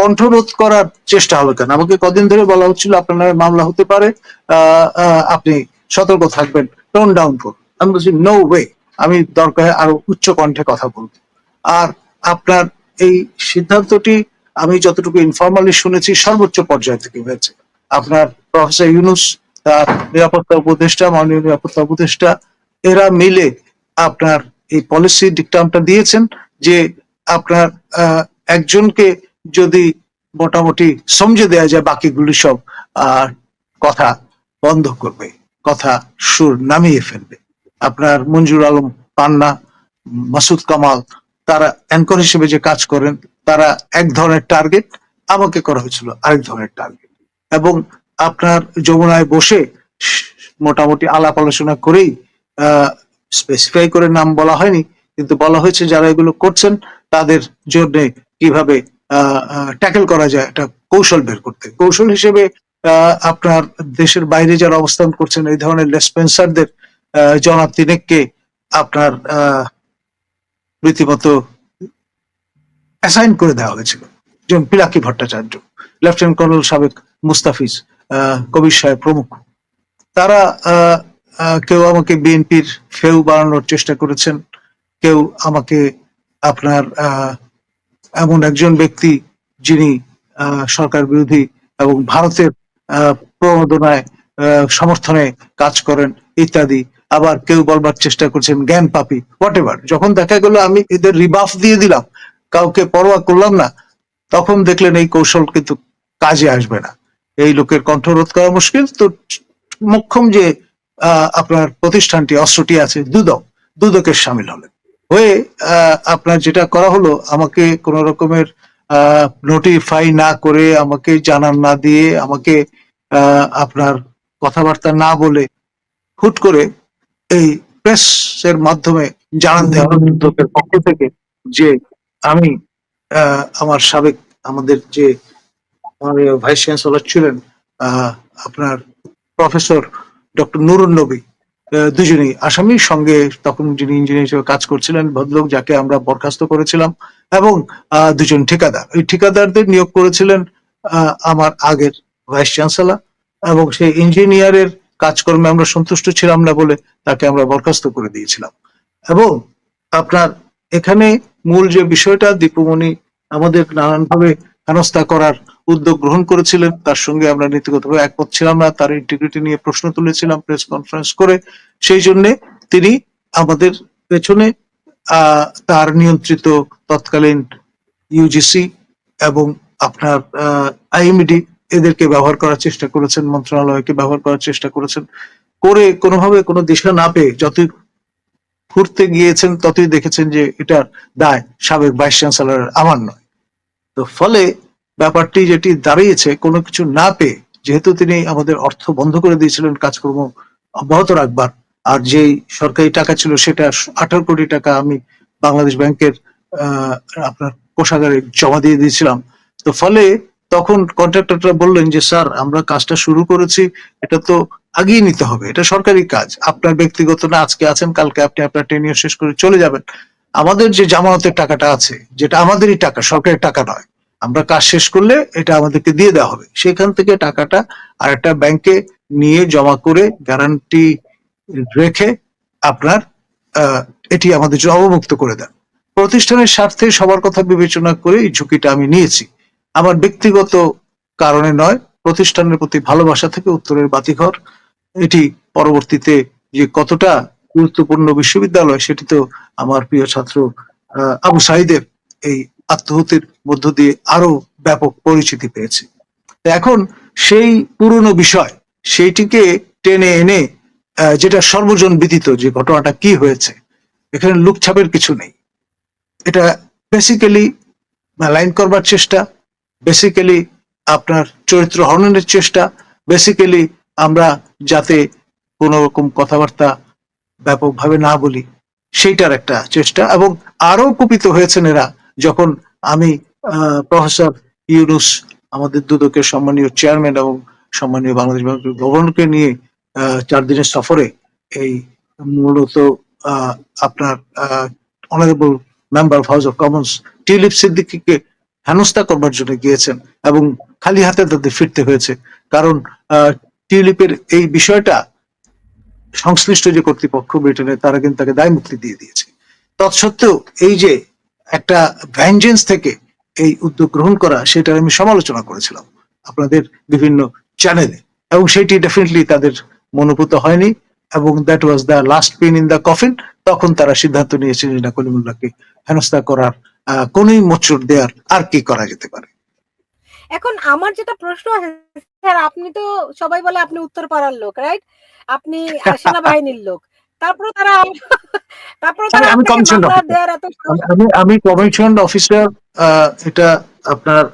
কণ্ঠরোধ করার চেষ্টা হবে কেন? আমাকে কদিন ধরে বলা হচ্ছিল আপনার নামে মামলা হতে পারে। আপনি সতর্ক থাকবেন। টোন ডাউন করুন। আমি বলছি নো ওয়ে আমি দরকার আরও উচ্চ কণ্ঠে কথা বলব। আর আপনার এই সিদ্ধান্তটি আমি যতটুকু ইনফর্মালি শুনেছি, সর্বোচ্চ পর্যায় থেকে হয়েছে। আপনার প্রফেসর ইউনুস, তার নিরাপত্তা উপদেষ্টা, মাননীয় নিরাপত্তা উপদেষ্টা, এরা মিলে আপনার এই পলিসি ডিকটামটা দিয়েছেন যে আপনার একজনকে যদি মোটামুটি সমঝে দেওয়া যায় বাকিগুলি সব কথা বন্ধ করবে, কথা সুর নামিয়ে ফেলবে। আপনার মঞ্জুর আলম পান্না, মাসুদ কামাল, তারা অ্যাঙ্কর হিসেবে যে কাজ করেন, তারা এক ধরনের টার্গেট আমাকে করা হয়েছিল আরেক ধরনের টার্গেট এবং আপনার যমুনায় বসে মোটামুটি আলাপ আলোচনা করেই স্পেসিফাই করে নাম বলা হয়নি, কিন্তু বলা হয়েছে যারা এগুলো করছেন, তাদের জন্য কীভাবে ট্যাকেল করা যায় একটা কৌশল বের করতে। কৌশল হিসেবে আপনার দেশের বাইরে যারা অবস্থান করছেন এই ধরনের লেসপেন্সারদের জনাব তিনেককে আপনার রীতিমতো অ্যাসাইন করে দেওয়া হয়েছিল। যেমন পিলাকি ভট্টাচার্য লেফটেন্যান্ট কর্নেল সাবেক মুস্তাফিজ কবির সাহেব প্রমুখ। তারা কেউ আমাকে বিএনপির ফেউ বানানোর চেষ্টা করেছেন কেউ আমাকে আপনার আহ, এমন একজন ব্যক্তি যিনি সরকার বিরোধী এবং ভারতের প্রণোদনায় সমর্থনে কাজ করেন ইত্যাদি। আবার কেউ বলবার চেষ্টা করছেন, জ্ঞান পাপি হোয়াট এভার যখন দেখা গেল আমি এদের রিবাফ দিয়ে দিলাম, কাউকে পরোয়া করলাম না, তখন দেখলেন এই কৌশল কিন্তু কাজে আসবে না। এই লোকের কণ্ঠরোধ করা মুশকিল। তো মুখ্যম যে আপনার প্রতিষ্ঠানটি, অস্ত্রটি আছে, দুদক। দুদকের সামিল হলেন। হয়ে আপনার যেটা করা হলো, আমাকে কোন রকমের নোটিফাই না করে, আমাকে জানান না দিয়ে, আমাকে আপনার কথাবার্তা না বলে হুট করে এই প্রেস এর মাধ্যমে জানান দেওয়া হলো পক্ষ থেকে যে আমি আমার সাবেক, আমাদের যে ভাইস চ্যান্সেলর ছিলেন আপনার প্রফেসর ডক্টর নুরুন নবী দুজনেই। আসামির সঙ্গে তখন যিনি ইঞ্জিনিয়ার হিসেবে কাজ করছিলেন, ভদ্রলোক, যাকে আমরা বরখাস্ত করেছিলাম, এবং দুজন ঠিকাদার। ওই ঠিকাদারদের নিয়োগ করেছিলেন আমার আগের ভাইস চ্যান্সেলর এবং সেই ইঞ্জিনিয়ারের কাজকর্মে আমরা সন্তুষ্ট ছিলাম না বলে তাকে আমরা বরখাস্ত করে দিয়েছিলাম। এবং আপনার এখানে মূল যে বিষয়টা, দীপুমণি আমাদের নানানভাবে হেনস্থা করার উদ্যোগ গ্রহণ করেছিলেন, তার সঙ্গে আমরা নীতিগতভাবে একমত ছিলাম না, তার ইন্টিগ্রিটি নিয়ে প্রশ্ন তুলেছিলাম প্রেস কনফারেন্স করে। সেই জন্য তিনি আমাদের পেছনে তার নিয়ন্ত্রিত তৎকালীন ইউজিসি এবং আপনার আইএমডি এদেরকে ব্যবহার করার চেষ্টা করেছেন, মন্ত্রণালয়কে ব্যবহার করার চেষ্টা করেছেন। করে কোনোভাবে কোনো দিশা না পেয়ে যতই ঘুরতে গিয়েছেন, ততই দেখেছেন যে এটার দায় সাবেক ভাইস চ্যান্সেলর আমার নয়। তো ফলে ব্যাপারটি যেটি দাঁড়িয়েছে, কোনো কিছু না পেয়ে যেহেতু তিনি আমাদের অর্থ বন্ধ করে দিয়েছিলেন কাজকর্ম অব্যাহত রাখবার, আর যেই সরকারি টাকা ছিল সেটা আঠারো কোটি টাকা আমি বাংলাদেশ ব্যাংকের আপনার কোষাগারে জমা দিয়ে দিয়েছিলাম। তো ফলে তখন কন্ট্রাক্টররা বললেন যে, স্যার, আমরা কাজটা শুরু করেছি, এটা তো আগিয়ে নিতে হবে, এটা সরকারি কাজ। আপনার ব্যক্তিগত না, আজকে আছেন, কালকে আপনি আপনার টেনিয়র শেষ করে চলে যাবেন। আমাদের যে জামানতের টাকাটা আছে, যেটা আমাদেরই টাকা, সরকারের টাকা নয় আমরা কাজ শেষ করলে এটা আমাদেরকে দিয়ে দেওয়া হবে। সেখান থেকে টাকাটা আর একটা ব্যাংকে নিয়ে জমা করে গ্যারান্টি রেখে আপনার এটি আমাদের জন্য অবমুক্ত করে দেন। প্রতিষ্ঠানের স্বার্থে সবার কথা বিবেচনা করে এই ঝুঁকিটা আমি নিয়েছি। আমার ব্যক্তিগত কারণে নয়, প্রতিষ্ঠানের প্রতি ভালোবাসা থেকে উত্তরের বাতিঘর। এটি পরবর্তীতে যে কতটা গুরুত্বপূর্ণ বিশ্ববিদ্যালয়, সেটি তো আমার প্রিয় ছাত্র আবু সাইদের এই আত্মহতির মধ্য দিয়ে আরও ব্যাপক পরিচিতি পেয়েছে। এখন সেই পুরনো বিষয়, সেইটিকে টেনে এনে যেটা সর্বজন বিদিত যে ঘটনাটা কি হয়েছে, এখানে লুকছাপের কিছু নেই। এটা বেসিক্যালি লাইন করবার চেষ্টা বেসিক্যালি আপনার চরিত্র হননের চেষ্টা বেসিক্যালি আমরা যাতে কোনো রকম কথাবার্তা ব্যাপকভাবে না বলি, সেইটার একটা চেষ্টা এবং আরও কুপিত হয়েছেন এরা যখন আমি প্রফেসর ইউনুস, আমাদের দুদকের সম্মানীয় চেয়ারম্যান এবং সম্মানীয় বাংলাদেশ ব্যাংকের গভর্নরকে নিয়ে চার দিনের সফরে এই মূলত আপনার honourable member of House of Commons Tulip সিদ্দিকিকে হেনস্থা করবার জন্য গিয়েছেন এবং খালি হাতে তাদের ফিরতে হয়েছে। কারণ টিউলিপের এই বিষয়টা সংশ্লিষ্ট যে কর্তৃপক্ষ ব্রিটেনের তারা কিন্তু তাকে দায় মুক্তি দিয়ে দিয়েছে। তৎসত্ত্বেও এই যে একটা ভ্যাঞ্জেন্স থেকে এই উদ্যোগ গ্রহণ করা সেটার আমি সমালোচনা করেছিলাম আপনাদের বিভিন্ন চ্যানেলে এবং সেটি ডেফিনেটলি তাদের মনোভূত হয়নি। এবং that was the last pin in the coffin তখন তারা সিদ্ধান্ত নিয়েছে যে না কলিমুল্লাহকে হেনস্থা করার কোনই মোচড় দেওয়ার আর কি করা যেতে পারে। এখন আমার যেটা প্রশ্ন স্যার আপনি তো সবাই বলে আপনি উত্তর পাড়ার লোক রাইট আপনি সেনাবাহিনীর লোক। তারপরে তারা তারপরে তারা আমি- সাহস- আমি আমি কমিশন অফিসার এটা আপনার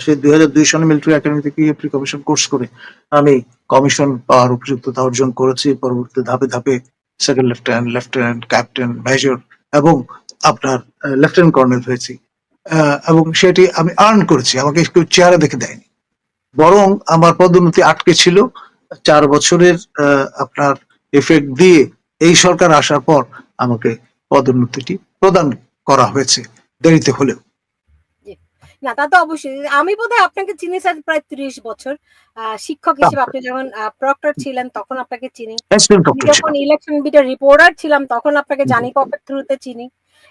সেই দুই হাজার দুই সনে মিলিটারি একাডেমি থেকে প্রি কমিশন কোর্স করে আমি কমিশন পাওয়ার উপযুক্ততা অর্জন করেছি। পরবর্তী ধাপে ধাপে second lieutenant lieutenant captain major এবং আপনার লেফটেন্যান্ট কর্নেল হয়েছি। আহ, এবং সেটি আমি আর্ন করেছি। আমাকে কেউ চেহারা দেখে দেয়নি। বরং আমার পদোন্নতি আটকে ছিল। চার বছরের আপনার এফেক্ট দিয়ে এই সরকার আসার পর আমাকে পদোন্নতিটি প্রদান করা হয়েছে। দেরিতে হলেও। না তা তো অবশ্যই। আমি বোধহয় আপনাকে চিনি স্যার প্রায় ত্রিশ বছর। আহ, শিক্ষক হিসেবে আপনি যখন প্রক্টর ছিলেন তখন আপনাকে চিনি। যখন ইলেকশন বিটের রিপোর্টার ছিলাম তখন আপনাকে জানি কপের থ্রুতে চিনি।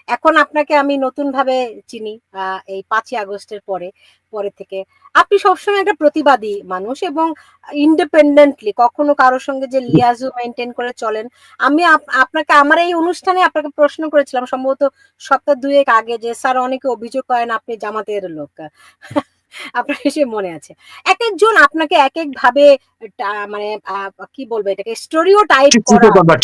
এখন আপনাকে আমি নতুন ভাবে চিনি এই পাঁচই আগস্টের পরে পরে থেকে। আপনি সবসময় একটা প্রতিবাদী মানুষ এবং ইন্ডিপেন্ডেন্টলি কখনো কারোর সঙ্গে যে লিয়াজু মেনটেন করে চলেন। আমি আপ- আপনাকে, আমার এই অনুষ্ঠানে আপনাকে প্রশ্ন করেছিলাম, সম্ভবত সপ্তাহ দুয়েক আগে যে, স্যার, অনেকে অভিযোগ করেন আপনি জামাতের লোক। আপনার সে মনে আছে। এক একজন আপনাকে এক এক ভাবে মানে কি বলব এটাকে স্টোরিও টাইপ করা করবার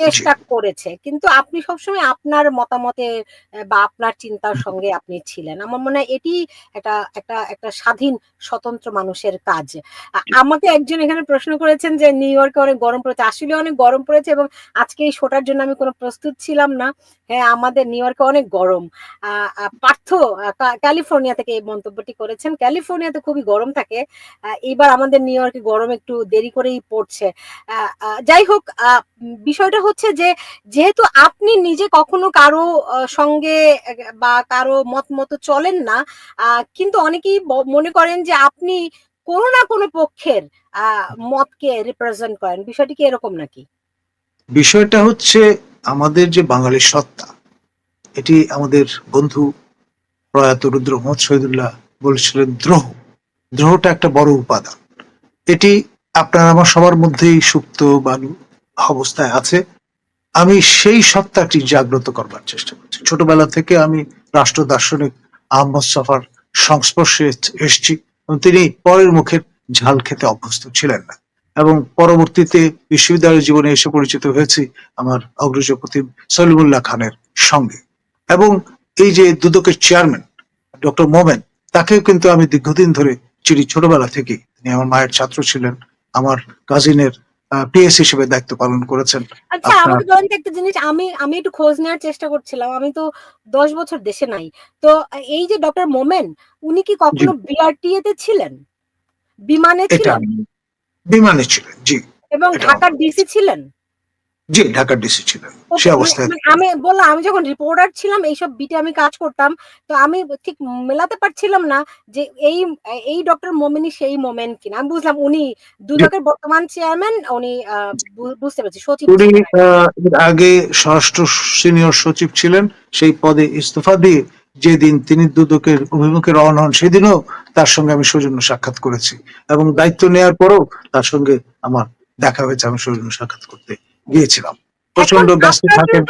চেষ্টা করেছে। কিন্তু আপনি সবসময় আপনার মতামতের আহ, বা আপনার চিন্তার সঙ্গে আপনি ছিলেন। আমার মনে হয় এটি একটা একটা একটা স্বাধীন স্বতন্ত্র মানুষের কাজ। আমাকে একজন এখানে প্রশ্ন করেছেন যে নিউ ইয়র্কে অনেক গরম পড়েছে। আসলে অনেক গরম পড়েছে এবং আজকে এই শোটার জন্য আমি কোনো প্রস্তুত ছিলাম না। হ্যাঁ আমাদের নিউ ইয়র্কে অনেক গরম। পার্থ ক্যালিফোর্নিয়া থেকে এই মন্তব্যটি করেছেন। ক্যালিফোর্নিয়াতে খুবই গরম থাকে। আহ, এইবার আমাদের নিউ ইয়র্কে গরম একটু দেরি করেই পড়ছে। যাই হোক বিষয়টা হচ্ছে যে যেহেতু আপনি নিজে কখনো কারও সঙ্গে বা কারও মত মতো চলেন না কিন্তু অনেকেই মনে করেন যে আপনি কোনো না কোনো পক্ষের মতকে রিপ্রেজেন্ট করেন। বিষয়টি কি এরকম নাকি? বিষয়টা হচ্ছে আমাদের যে বাঙালির সত্তা এটি আমাদের বন্ধু প্রয়াত রুদ্র মোহাম্মদ শহীদুল্লাহ বলেছিলেন দ্রোহ। দ্রোহটা একটা বড় উপাদান। এটি আপনার আমার সবার মধ্যেই সুপ্ত বালু অবস্থায় আছে। আমি সেই সত্তাটি জাগ্রত করবার চেষ্টা করছি। ছোটবেলা থেকে আমি রাষ্ট্র দার্শনিক আহমদ সফার সংস্পর্শে এসেছি তিনি পরের মুখের ঝাল খেতে অভ্যস্ত ছিলেন না। এবং পরবর্তীতে বিশ্ববিদ্যালয় জীবনে এসে পরিচিত হয়েছি আমার অগ্রজ প্রতিম সলিমুল্লাহ খানের সঙ্গে। এবং এই যে দুদকের চেয়ারম্যান, ডক্টর মোমেন তাকেও কিন্তু আমি দীর্ঘদিন ধরে চিনি ছোটবেলা থেকে তিনি আমার মায়ের ছাত্র ছিলেন আমার কাজিনের পিএস হিসেবে দায়িত্ব পালন করেছেন। আচ্ছা আমাকে বলেন একটা জিনিস আমি আমি একটু খোঁজ নেওয়ার চেষ্টা করছিলাম আমি তো দশ বছর দেশে নাই। তো এই যে ডক্টর মোমেন উনি কি কখনো বিআরটিএ তে ছিলেন? বিমানে ছিলেন? বিমানে ছিলেন জি। এবং ঢাকার ডিসি ছিলেন? জি ঢাকার ডিসি ছিলেন সে অবস্থায় মানে আমি বললাম আমি যখন রিপোর্টার ছিলাম এইসব বিটে আমি কাজ করতাম তো আমি ঠিক মেলাতে পারছিলাম না যে এই এই ডক্টর মোমেনই সেই মোমেন কিনা। আমি বুঝলাম উনি দুদকের বর্তমান চেয়ারম্যান উনি বুঝতে পারছি সচিব উনি আগে স্বরাষ্ট্র সিনিয়র সচিব ছিলেন সেই পদে ইস্তফা দিয়ে যেদিন তিনি দুদকের অভিমুখে রওনা হন সেদিনও তার সঙ্গে আমি সৌজন্য সাক্ষাৎ করেছি। এবং দায়িত্ব নেওয়ার পরও তার সঙ্গে আমার দেখা হয়েছে আমি সৌজন্য সাক্ষাৎ করতে গিয়েছিলাম। প্রচণ্ড ব্যস্ত থাকেন।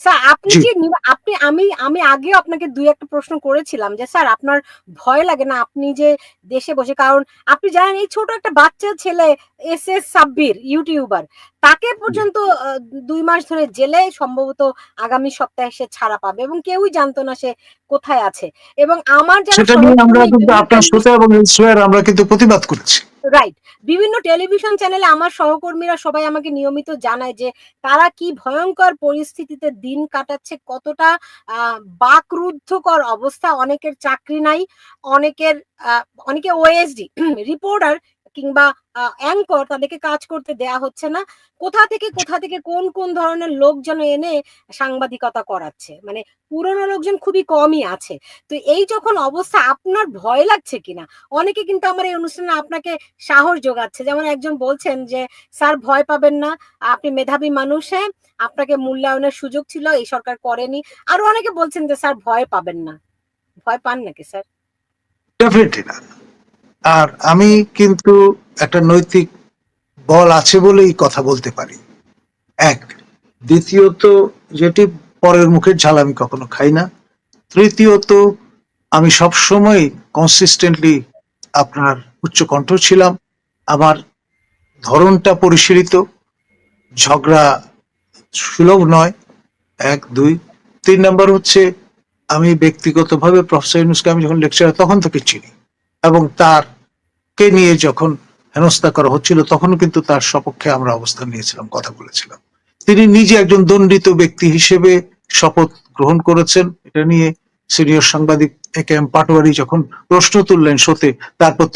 স্যার আপনি কি আপনি আমি আমি আগেও আপনাকে দুই একটা প্রশ্ন করেছিলাম যে স্যার আপনার ভয় লাগে না আপনি যে দেশে বসে? কারণ আপনি জানেন এই ছোট একটা বাচ্চা ছেলে এস এস সাব্বির ইউটিউবার তাকে পর্যন্ত দুই মাস ধরে জেলে সম্ভবত আগামী সপ্তাহে সে ছাড়া পাবে এবং কেউই জানতো না সে কোথায় আছে। এবং আমার যারা সেটা নিয়ে আমরা কিন্তু আপনার শ্রোতা এবং আমরা কিন্তু প্রতিবাদ করেছি। রাইট বিভিন্ন টেলিভিশন চ্যানেলে আমার সহকর্মীরা সবাই আমাকে নিয়মিত জানায় যে তারা কি ভয়ঙ্কর পরিস্থিতিতে দিন কাটাচ্ছে, কতটা বাকরুদ্ধকর অবস্থা, অনেকের চাকরি নাই, অনেকের অনেকে ওএসডি রিপোর্টার কিংবা অ্যাঙ্কর তাদেরকে কাজ করতে দেয়া হচ্ছে না। কোথা থেকে কোথা থেকে কোন কোন ধরনের লোক যেন এনে সাংবাদিকতা করাচ্ছে? মানে পুরনো লোকজন খুবই কমই আছে। তো এই যখন অবস্থা, আপনার ভয় লাগছে কিনা? অনেকে কিন্তু আমার এই অনুষ্ঠানে আপনাকে সাহস যোগাচ্ছে। যেমন একজন বলছেন যে, স্যার, ভয় পাবেন না। আপনি মেধাবী মানুষ হ্যাঁ? আপনাকে মূল্যায়নের সুযোগ ছিল, এই সরকার করেনি। আরও অনেকে বলছেন যে, স্যার, ভয় পাবেন না। ভয় পান নাকি, স্যার? ডেফিনেটলি না আর আমি কিন্তু একটা নৈতিক বল আছে বলেই কথা বলতে পারি। এক, দ্বিতীয়ত যেটি পরের মুখের ঝাল আমি কখনো খাই না। তৃতীয়ত আমি সবসময় কনসিস্টেন্টলি আপনার উচ্চকণ্ঠ ছিলাম। আমার ধরনটা পরিশীলিত। ঝগড়া সুলভ নয়। এক, দুই, তিন নম্বর হচ্ছে আমি ব্যক্তিগতভাবে প্রফেসর ইউনুসকে আমি যখন লেকচার তখন থেকে চিনি এবং তার কে নিয়ে যখন হেনস্থা করা হচ্ছিল তখন কিন্তু তার সপক্ষে আমরা অবস্থান নিয়েছিলাম, কথা বলেছিলাম। তিনি নিজে একজন দণ্ডিত ব্যক্তি হিসেবে শপথ গ্রহণ করেছেন। এটা নিয়ে সিনিয়র সাংবাদিক এ কে এম পাটোয়ারি যখন প্রশ্ন তুললেন শোতে তারপর